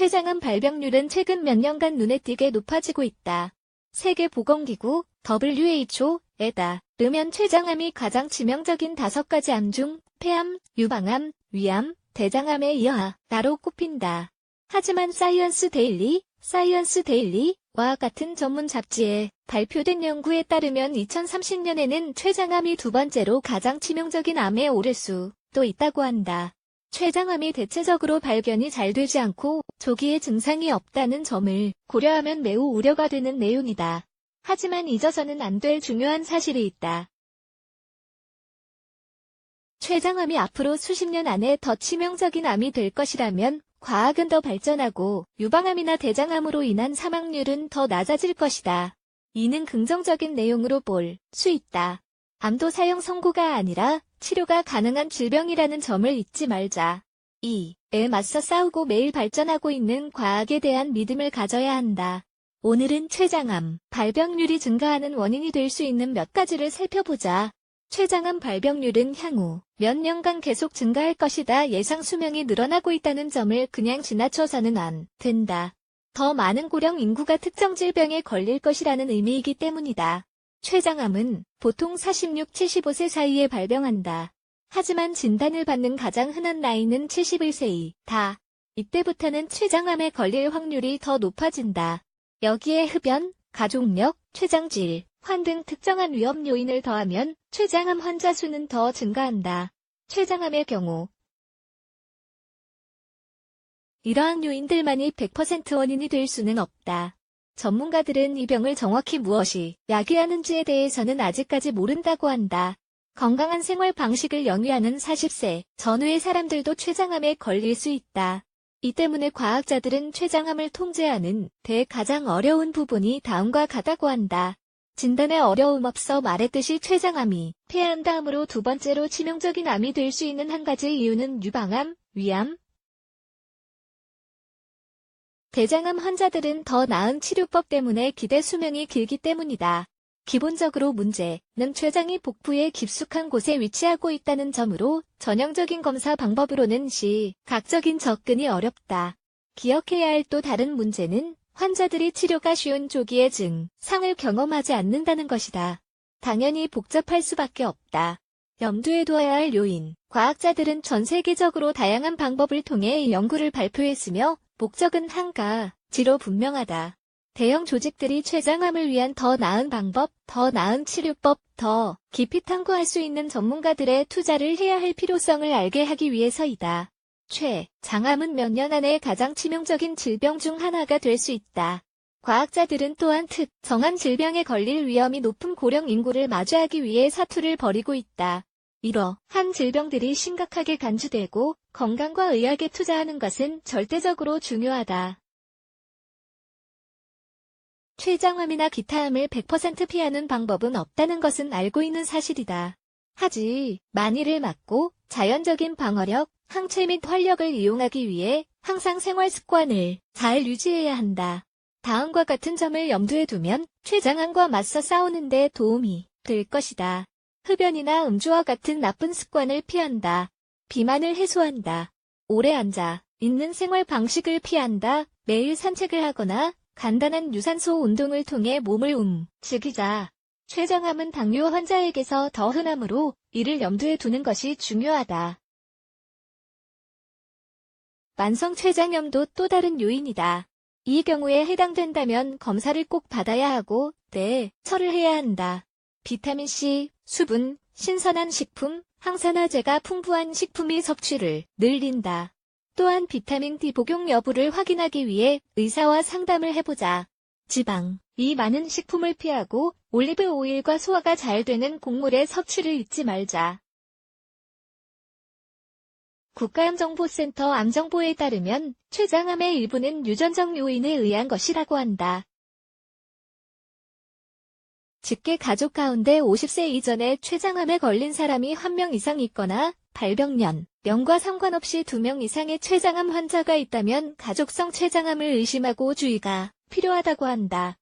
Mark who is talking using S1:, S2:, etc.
S1: 췌장암 발병률은 최근 몇 년간 눈에 띄게 높아지고 있다. 세계보건기구 WHO에다 르면 췌장암이 가장 치명적인 다섯 가지 암 중 폐암, 유방암, 위암, 대장암에 이어 나로 꼽힌다. 하지만 사이언스 데일리, 사이언스 데일리와 같은 전문 잡지에 발표된 연구에 따르면 2030년에는 췌장암이 두 번째로 가장 치명적인 암에 오를 수도 있다고 한다. 췌장암이 대체적으로 발견이 잘 되지 않고 조기에 증상이 없다는 점을 고려하면 매우 우려가 되는 내용이다. 하지만 잊어서는 안 될 중요한 사실이 있다. 췌장암이 앞으로 수십 년 안에 더 치명적인 암이 될 것이라면 과학은 더 발전하고 유방암이나 대장암으로 인한 사망률은 더 낮아질 것이다. 이는 긍정적인 내용으로 볼 수 있다. 암도 사형 선고가 아니라 치료가 가능한 질병이라는 점을 잊지 말자. 2. 에 맞서 싸우고 매일 발전하고 있는 과학에 대한 믿음을 가져야 한다. 오늘은 췌장암 발병률이 증가하는 원인이 될 수 있는 몇 가지를 살펴보자. 췌장암 발병률은 향후 몇 년간 계속 증가할 것이다. 예상 수명이 늘어나고 있다는 점을 그냥 지나쳐서는 안 된다. 더 많은 고령 인구가 특정 질병에 걸릴 것이라는 의미이기 때문이다. 췌장암은 보통 46, 75세 사이에 발병한다. 하지만 진단을 받는 가장 흔한 나이는 71세이다. 이때부터는 췌장암에 걸릴 확률이 더 높아진다. 여기에 흡연, 가족력, 췌장질, 환 등 특정한 위험 요인을 더하면 췌장암 환자 수는 더 증가한다. 췌장암의 경우 이러한 요인들만이 100% 원인이 될 수는 없다. 전문가들은 이 병을 정확히 무엇이 야기하는지에 대해서는 아직까지 모른다고 한다. 건강한 생활 방식을 영위하는 40세 전후의 사람들도 췌장암에 걸릴 수 있다. 이 때문에 과학자들은 췌장암을 통제하는 데 가장 어려운 부분이 다음과 같다고 한다. 진단에 어려움 없어 말했듯이 췌장암이 폐암 다음으로 두 번째로 치명적인 암이 될 수 있는 한 가지 이유는 유방암, 위암, 대장암 환자들은 더 나은 치료법 때문에 기대 수명이 길기 때문이다. 기본적으로 문제는 췌장이 복부의 깊숙한 곳에 위치하고 있다는 점으로 전형적인 검사 방법으로는 시각적인 접근이 어렵다. 기억해야 할 또 다른 문제는 환자들이 치료가 쉬운 조기의 증상을 경험하지 않는다는 것이다. 당연히 복잡할 수밖에 없다. 염두에 두어야 할 요인. 과학자들은 전 세계적으로 다양한 방법을 통해 연구를 발표했으며 목적은 한 가 지로 분명하다. 대형 조직들이 췌장암을 위한 더 나은 방법, 더 나은 치료법, 더 깊이 탐구할 수 있는 전문가들의 투자를 해야 할 필요성을 알게 하기 위해서이다. 췌 장암은 몇 년 안에 가장 치명적인 질병 중 하나가 될 수 있다. 과학자들은 또한 특 정한 질병에 걸릴 위험이 높은 고령 인구를 마주하기 위해 사투를 벌이고 있다. 이러 한 질병들이 심각하게 간주되고 건강과 의학에 투자하는 것은 절대적으로 중요하다. 췌장암이나 기타암을 100% 피하는 방법은 없다는 것은 알고 있는 사실이다. 하지만 이를 막고 자연적인 방어력, 항체 및 활력을 이용하기 위해 항상 생활 습관을 잘 유지해야 한다. 다음과 같은 점을 염두에 두면 췌장암과 맞서 싸우는 데 도움이 될 것이다. 흡연이나 음주와 같은 나쁜 습관을 피한다. 비만을 해소한다. 오래 앉아 있는 생활 방식을 피한다. 매일 산책을 하거나 간단한 유산소 운동을 통해 몸을 움직이자. 췌장암은 당뇨 환자에게서 더 흔하므로 이를 염두에 두는 것이 중요하다. 만성 췌장염도 또 다른 요인이다. 이 경우에 해당된다면 검사를 꼭 받아야 하고, 네, 처를 해야 한다. 비타민C, 수분, 신선한 식품, 항산화제가 풍부한 식품의 섭취를 늘린다. 또한 비타민 D 복용 여부를 확인하기 위해 의사와 상담을 해보자. 지방, 이 많은 식품을 피하고 올리브 오일과 소화가 잘 되는 곡물의 섭취를 잊지 말자. 국가암정보센터 암정보에 따르면 췌장암의 일부는 유전적 요인에 의한 것이라고 한다. 직계 가족 가운데 50세 이전에 췌장암에 걸린 사람이 한 명 이상 있거나 발병년, 명과 상관없이 두 명 이상의 췌장암 환자가 있다면 가족성 췌장암을 의심하고 주의가 필요하다고 한다.